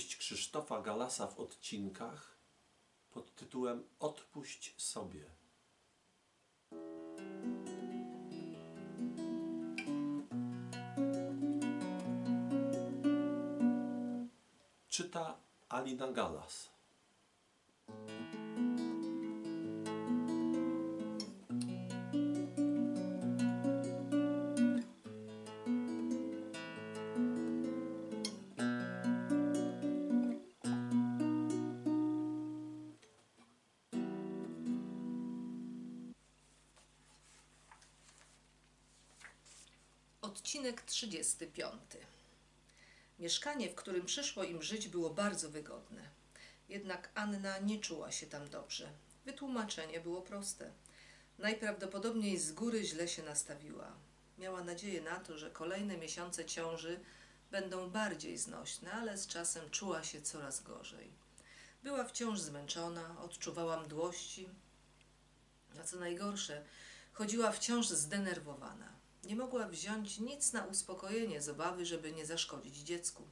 Powieść Krzysztofa Galasa w odcinkach pod tytułem Odpuść sobie. Czyta Alina Galas. Odcinek 35. Mieszkanie, w którym przyszło im żyć, było bardzo wygodne. Jednak Anna nie czuła się tam dobrze. Wytłumaczenie było proste. Najprawdopodobniej z góry źle się nastawiła. Miała nadzieję na to, że kolejne miesiące ciąży będą bardziej znośne, ale z czasem czuła się coraz gorzej. Była wciąż zmęczona, odczuwała mdłości, a co najgorsze, chodziła wciąż zdenerwowana. Nie mogła wziąć nic na uspokojenie z obawy, żeby nie zaszkodzić dziecku.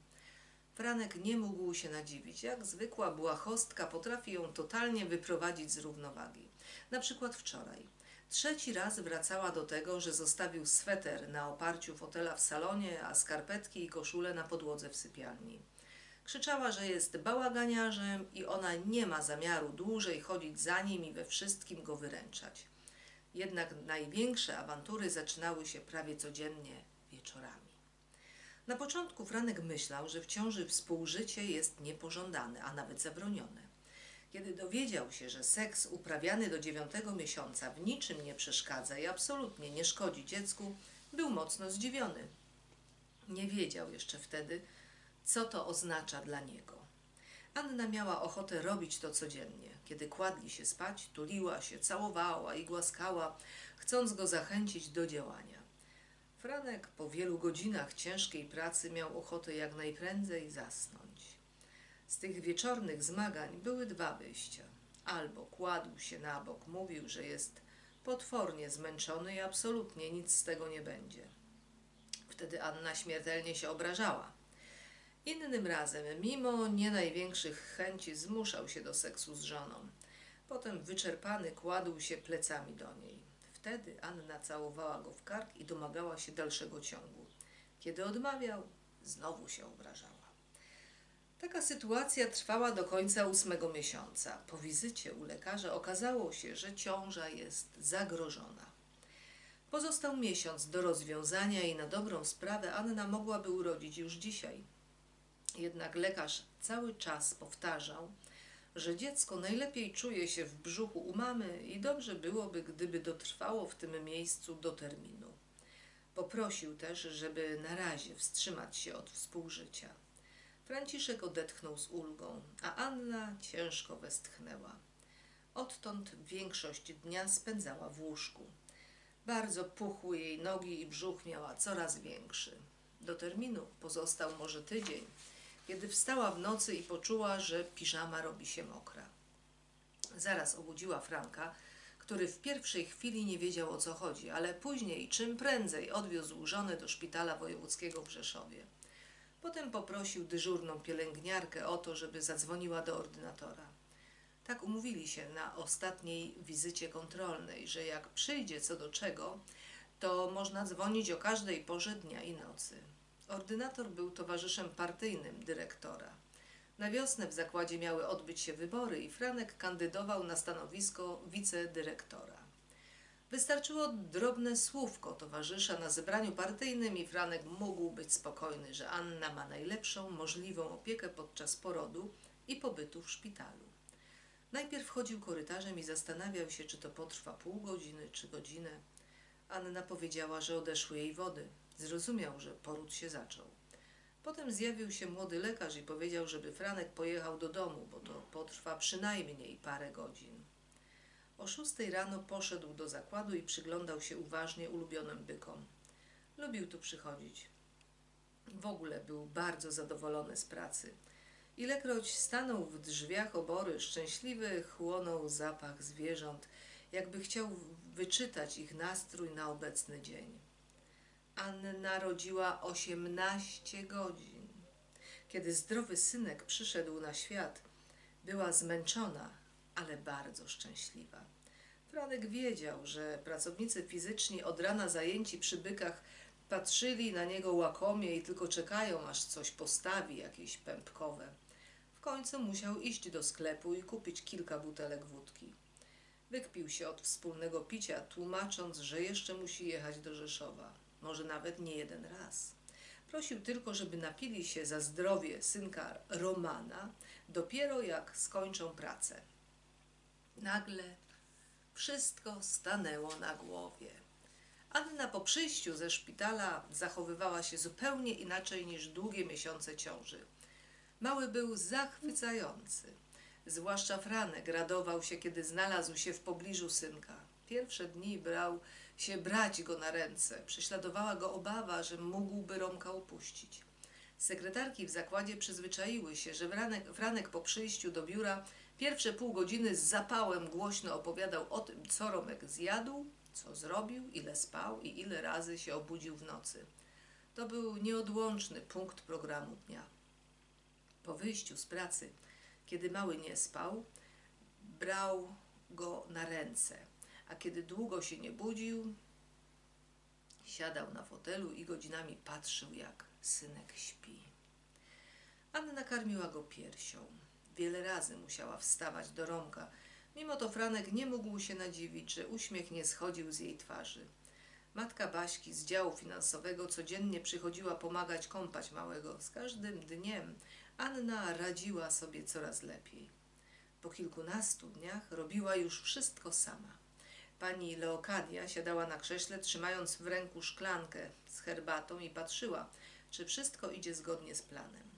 Franek nie mógł się nadziwić. Jak zwykła błahostka potrafi ją totalnie wyprowadzić z równowagi. Na przykład wczoraj. Trzeci raz wracała do tego, że zostawił sweter na oparciu fotela w salonie, a skarpetki i koszulę na podłodze w sypialni. Krzyczała, że jest bałaganiarzem i ona nie ma zamiaru dłużej chodzić za nim i we wszystkim go wyręczać. Jednak największe awantury zaczynały się prawie codziennie wieczorami. Na początku Franek myślał, że w ciąży współżycie jest niepożądane, a nawet zabronione. Kiedy dowiedział się, że seks uprawiany do dziewiątego miesiąca w niczym nie przeszkadza i absolutnie nie szkodzi dziecku, był mocno zdziwiony. Nie wiedział jeszcze wtedy, co to oznacza dla niego. Anna miała ochotę robić to codziennie. Kiedy kładli się spać, tuliła się, całowała i głaskała, chcąc go zachęcić do działania. Franek po wielu godzinach ciężkiej pracy miał ochotę jak najprędzej zasnąć. Z tych wieczornych zmagań były dwa wyjścia. Albo kładł się na bok, mówił, że jest potwornie zmęczony i absolutnie nic z tego nie będzie. Wtedy Anna śmiertelnie się obrażała. Innym razem, mimo nie największych chęci, zmuszał się do seksu z żoną. Potem wyczerpany kładł się plecami do niej. Wtedy Anna całowała go w kark i domagała się dalszego ciągu. Kiedy odmawiał, znowu się obrażała. Taka sytuacja trwała do końca ósmego miesiąca. Po wizycie u lekarza okazało się, że ciąża jest zagrożona. Pozostał miesiąc do rozwiązania i na dobrą sprawę Anna mogłaby urodzić już dzisiaj. Jednak lekarz cały czas powtarzał, że dziecko najlepiej czuje się w brzuchu u mamy i dobrze byłoby, gdyby dotrwało w tym miejscu do terminu. Poprosił też, żeby na razie wstrzymać się od współżycia. Franciszek odetchnął z ulgą, a Anna ciężko westchnęła. Odtąd większość dnia spędzała w łóżku. Bardzo puchły jej nogi i brzuch miała coraz większy. Do terminu pozostał może tydzień, kiedy wstała w nocy i poczuła, że piżama robi się mokra. Zaraz obudziła Franka, który w pierwszej chwili nie wiedział o co chodzi, ale później, czym prędzej, odwiózł żonę do szpitala wojewódzkiego w Rzeszowie. Potem poprosił dyżurną pielęgniarkę o to, żeby zadzwoniła do ordynatora. Tak umówili się na ostatniej wizycie kontrolnej, że jak przyjdzie co do czego, to można dzwonić o każdej porze dnia i nocy. Ordynator był towarzyszem partyjnym dyrektora. Na wiosnę w zakładzie miały odbyć się wybory i Franek kandydował na stanowisko wicedyrektora. Wystarczyło drobne słówko towarzysza na zebraniu partyjnym i Franek mógł być spokojny, że Anna ma najlepszą możliwą opiekę podczas porodu i pobytu w szpitalu. Najpierw chodził korytarzem i zastanawiał się, czy to potrwa pół godziny czy godzinę. Anna powiedziała, że odeszły jej wody. Zrozumiał, że poród się zaczął. Potem zjawił się młody lekarz i powiedział, żeby Franek pojechał do domu, bo to potrwa przynajmniej parę godzin. O szóstej rano poszedł do zakładu i przyglądał się uważnie ulubionym bykom. Lubił tu przychodzić. W ogóle był bardzo zadowolony z pracy. Ilekroć stanął w drzwiach obory, szczęśliwy chłonął zapach zwierząt, jakby chciał wyczytać ich nastrój na obecny dzień. Anna rodziła 18 godzin. Kiedy zdrowy synek przyszedł na świat, była zmęczona, ale bardzo szczęśliwa. Franek wiedział, że pracownicy fizyczni od rana zajęci przy bykach patrzyli na niego łakomie i tylko czekają, aż coś postawi, jakieś pępkowe. W końcu musiał iść do sklepu i kupić kilka butelek wódki. Wykpił się od wspólnego picia, tłumacząc, że jeszcze musi jechać do Rzeszowa. Może nawet nie jeden raz. Prosił tylko, żeby napili się za zdrowie synka Romana, dopiero jak skończą pracę. Nagle wszystko stanęło na głowie. Anna po przyjściu ze szpitala zachowywała się zupełnie inaczej niż długie miesiące ciąży. Mały był zachwycający. Zwłaszcza Franek radował się, kiedy znalazł się w pobliżu synka. Pierwsze dni brał się brać go na ręce. Prześladowała go obawa, że mógłby Romka upuścić. Sekretarki w zakładzie przyzwyczaiły się, że Franek, Franek po przyjściu do biura pierwsze pół godziny z zapałem głośno opowiadał o tym, co Romek zjadł, co zrobił, ile spał i ile razy się obudził w nocy. To był nieodłączny punkt programu dnia. Po wyjściu z pracy, kiedy mały nie spał, brał go na ręce, a kiedy długo się nie budził, siadał na fotelu i godzinami patrzył, jak synek śpi. Anna karmiła go piersią. Wiele razy musiała wstawać do Romka. Mimo to Franek nie mógł się nadziwić, że uśmiech nie schodził z jej twarzy. Matka Baśki z działu finansowego codziennie przychodziła pomagać kąpać małego. Z każdym dniem Anna radziła sobie coraz lepiej. Po kilkunastu dniach robiła już wszystko sama. Pani Leokadia siadała na krześle, trzymając w ręku szklankę z herbatą i patrzyła, czy wszystko idzie zgodnie z planem.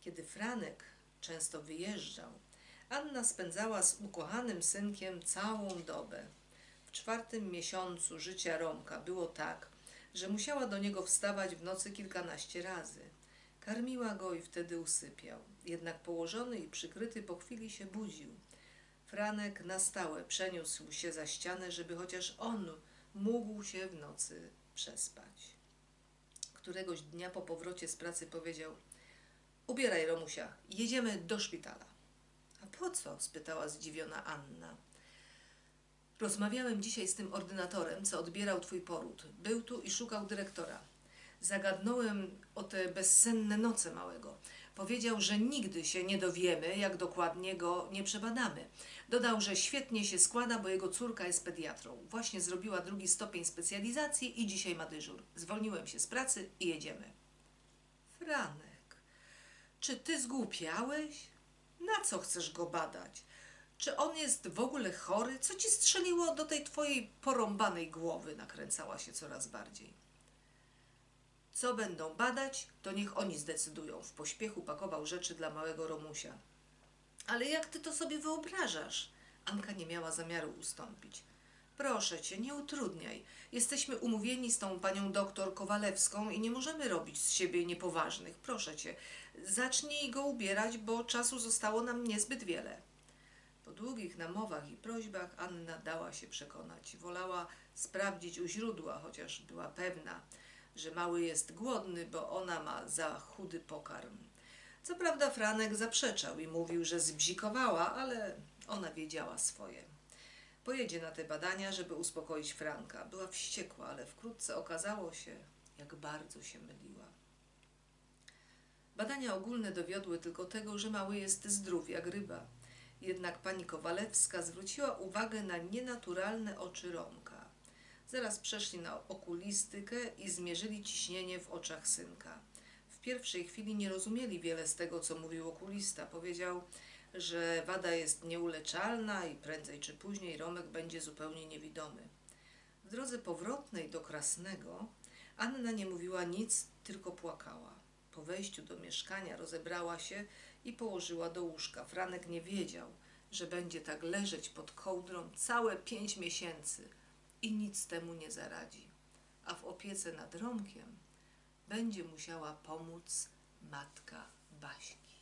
Kiedy Franek często wyjeżdżał, Anna spędzała z ukochanym synkiem całą dobę. W czwartym miesiącu życia Romka było tak, że musiała do niego wstawać w nocy kilkanaście razy. Karmiła go i wtedy usypiał. Jednak położony i przykryty po chwili się budził. Franek na stałe przeniósł się za ścianę, żeby chociaż on mógł się w nocy przespać. Któregoś dnia po powrocie z pracy powiedział: Ubieraj Romusia, jedziemy do szpitala. A po co? spytała zdziwiona Anna. Rozmawiałem dzisiaj z tym ordynatorem, co odbierał twój poród. Był tu i szukał dyrektora. Zagadnąłem o te bezsenne noce małego. Powiedział, że nigdy się nie dowiemy, jak dokładnie go nie przebadamy. Dodał, że świetnie się składa, bo jego córka jest pediatrą. Właśnie zrobiła drugi stopień specjalizacji i dzisiaj ma dyżur. Zwolniłem się z pracy i jedziemy. Franek, czy ty zgłupiałeś? Na co chcesz go badać? Czy on jest w ogóle chory? Co ci strzeliło do tej twojej porąbanej głowy? Nakręcała się coraz bardziej. Co będą badać, to niech oni zdecydują. W pośpiechu pakował rzeczy dla małego Romusia. Ale jak ty to sobie wyobrażasz? Anka nie miała zamiaru ustąpić. Proszę cię, nie utrudniaj. Jesteśmy umówieni z tą panią doktor Kowalewską i nie możemy robić z siebie niepoważnych. Proszę cię, zacznij go ubierać, bo czasu zostało nam niezbyt wiele. Po długich namowach i prośbach Anna dała się przekonać. Wolała sprawdzić u źródła, chociaż była pewna, że mały jest głodny, bo ona ma za chudy pokarm. Co prawda Franek zaprzeczał i mówił, że zbzikowała, ale ona wiedziała swoje. Pojedzie na te badania, żeby uspokoić Franka. Była wściekła, ale wkrótce okazało się, jak bardzo się myliła. Badania ogólne dowiodły tylko tego, że mały jest zdrów jak ryba. Jednak pani Kowalewska zwróciła uwagę na nienaturalne oczy Romka. Zaraz przeszli na okulistykę i zmierzyli ciśnienie w oczach synka. W pierwszej chwili nie rozumieli wiele z tego, co mówił okulista. Powiedział, że wada jest nieuleczalna i prędzej czy później Romek będzie zupełnie niewidomy. W drodze powrotnej do Krasnego Anna nie mówiła nic, tylko płakała. Po wejściu do mieszkania rozebrała się i położyła do łóżka. Franek nie wiedział, że będzie tak leżeć pod kołdrą całe pięć miesięcy i nic temu nie zaradzi. A w opiece nad Romkiem będzie musiała pomóc matka Baśki.